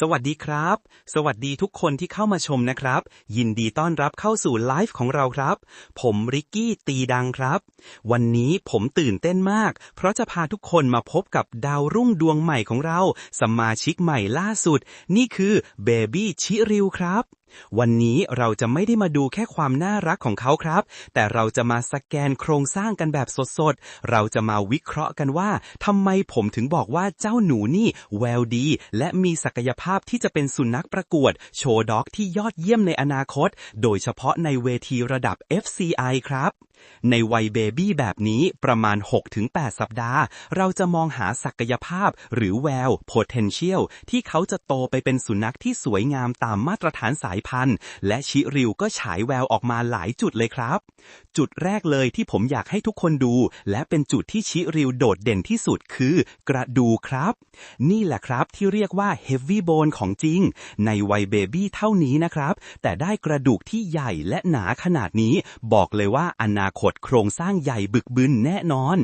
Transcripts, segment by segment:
สวัสดีครับ สวัสดีทุกคนที่เข้ามาชมนะครับ ยินดีต้อนรับเข้าสู่ไลฟ์ของเราครับ ผมริกกี้ตีดังครับ วันนี้ผมตื่นเต้นมาก เพราะจะพาทุกคนมาพบกับดาวรุ่งดวงใหม่ของเรา สมาชิกใหม่ล่าสุด นี่คือเบบี้ชิริวครับ วันนี้เราจะไม่ได้มาดูแค่ความน่ารักของเขาครับ แต่เราจะมาสแกนโครงสร้างกันแบบสดๆ เราจะมาวิเคราะห์กันว่าทำไมผมถึงบอกว่าเจ้าหนูนี่แววดี และมีศักยภาพที่จะเป็นสุนัขประกวด โชว์ด็อกที่ยอดเยี่ยมในอนาคต โดยเฉพาะในเวทีระดับ FCI ครับในวัยเบบี้แบบนี้ประมาณ 6-8 สัปดาห์ เราจะมองหาศักยภาพหรือแวว potential ที่เขาจะโตไปเป็นสุนัขที่สวยงามตามมาตรฐานสายพันธุ์ และชิริวก็ฉายแววออกมาหลายจุดเลยครับ จุดแรกเลยที่ผมอยากให้ทุกคนดู และเป็นจุดที่ชิริวโดดเด่นที่สุดคือ กระดูครับ นี่แหละครับที่เรียกว่า heavy bone ของจริง ในวัยเบบี้เท่านี้นะครับ แต่ได้กระดูกที่ใหญ่และหนาขนาดนี้ บอกเลยว่าอนาคตโครงสร้างใหญ่บึกบึนแน่นอน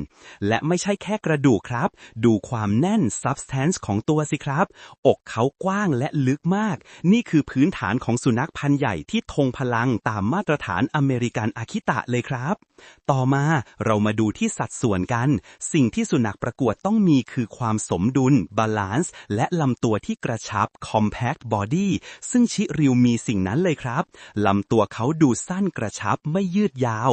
และไม่ใช่แค่กระดูกครับ ดูความแน่น substance ของตัวสิครับ อกเขากว้างและลึกมาก นี่คือพื้นฐานของสุนัขพันธุ์ใหญ่ที่ทงพลังตามมาตรฐานอเมริกันอาคิตะเลยครับ ต่อมาเรามาดูที่สัดส่วนกัน สิ่งที่สุนัขประกวดต้องมีคือความสมดุล balance และลำตัวที่กระชับ compact body ซึ่งชิริวมีสิ่งนั้นเลยครับ ลำตัวเขาดูสั้นกระชับไม่ยืดยาว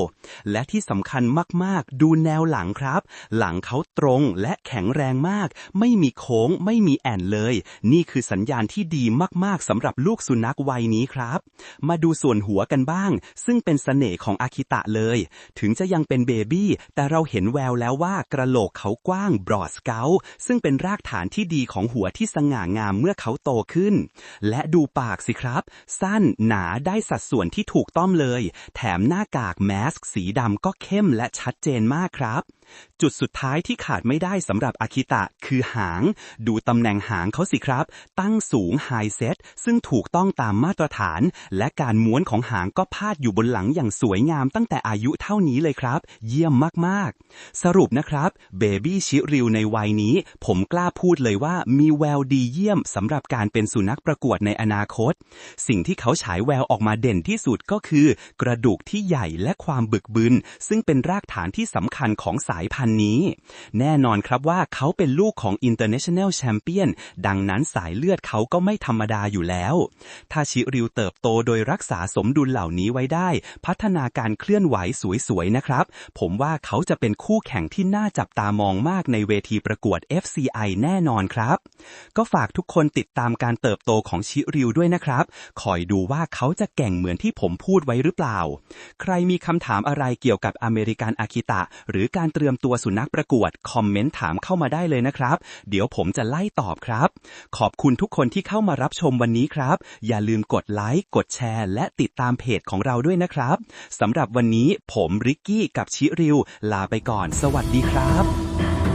และที่สำคัญมากๆ ดูแนวหลังครับ หลังเขาตรงและแข็งแรงมาก ไม่มีโค้งไม่มีแอนเลย นี่คือสัญญาณที่ดีมากๆสำหรับลูกสุนัขวัยนี้ครับ มาดูส่วนหัวกันบ้าง ซึ่งเป็นเสน่ห์ของอาคิตะเลย ถึงจะยังเป็นเบบี้แต่เราเห็นแววแล้วว่ากระโหลกเขากว้างบรอดสเกลซึ่งเป็นรากฐานที่ดีของหัวที่สง่างามเมื่อเขาโตขึ้น และดูปากสิครับ สั้นหนาได้สัดส่วนที่ถูกต้องเลย แถมหน้ากากแมสก์สีดำก็เข้มและชัดเจนมากครับ จุดสุดท้ายที่ขาดไม่ได้สำหรับอาคิตะคือหาง ดูตำแหน่งหางเขาสิครับ ตั้งสูงไฮเซตซึ่งถูกต้องตามมาตรฐาน และการม้วนของหางก็พาดอยู่บนหลังอย่างสวยงามตั้งแต่อายุเท่านี้เลยครับ เยี่ยมมากๆ สรุปนะครับเบบี้ชิริวในวัยนี้ ผมกล้าพูดเลยว่ามีแววดีเยี่ยมสำหรับการเป็นสุนัขประกวดในอนาคต สิ่งที่เขาฉายแววออกมาเด่นที่สุดก็คือ กระดูกที่ใหญ่และความบึกบึนซึ่งเป็นรากฐานที่สำคัญของสายพันธุ์นี้ แน่นอนครับว่าเขาเป็นลูกของ International Champion ดังนั้นสายเลือดเขาก็ไม่ธรรมดาอยู่แล้ว ถ้าชิริวเติบโตโดยรักษาสมดุลเหล่านี้ไว้ได้ พัฒนาการเคลื่อนไหวสวยๆนะครับ ผมว่าเขาจะเป็นคู่แข่งที่น่าจับตามองมากในเวทีประกวด FCI แน่นอนครับ ก็ฝากทุกคนติดตามการเติบโตของชิริวด้วยนะครับ คอยดูว่าเขาจะเก่งเหมือนที่ผมพูดไว้หรือเปล่า ใครมีคำถามอะไรเกี่ยวกับอเมริกันอากิตะ หรือการเตรียมตัวสุนัขประกวด คอมเมนต์ถามเข้ามาได้เลยนะครับ เดี๋ยวผมจะไล่ตอบครับ ขอบคุณทุกคนที่เข้ามารับชมวันนี้ครับ อย่าลืมกดไลค์ กดแชร์ และติดตามเพจของเราด้วยนะครับสำหรับวันนี้ผมริกกี้กับชิริว ลาไปก่อน สวัสดีครับ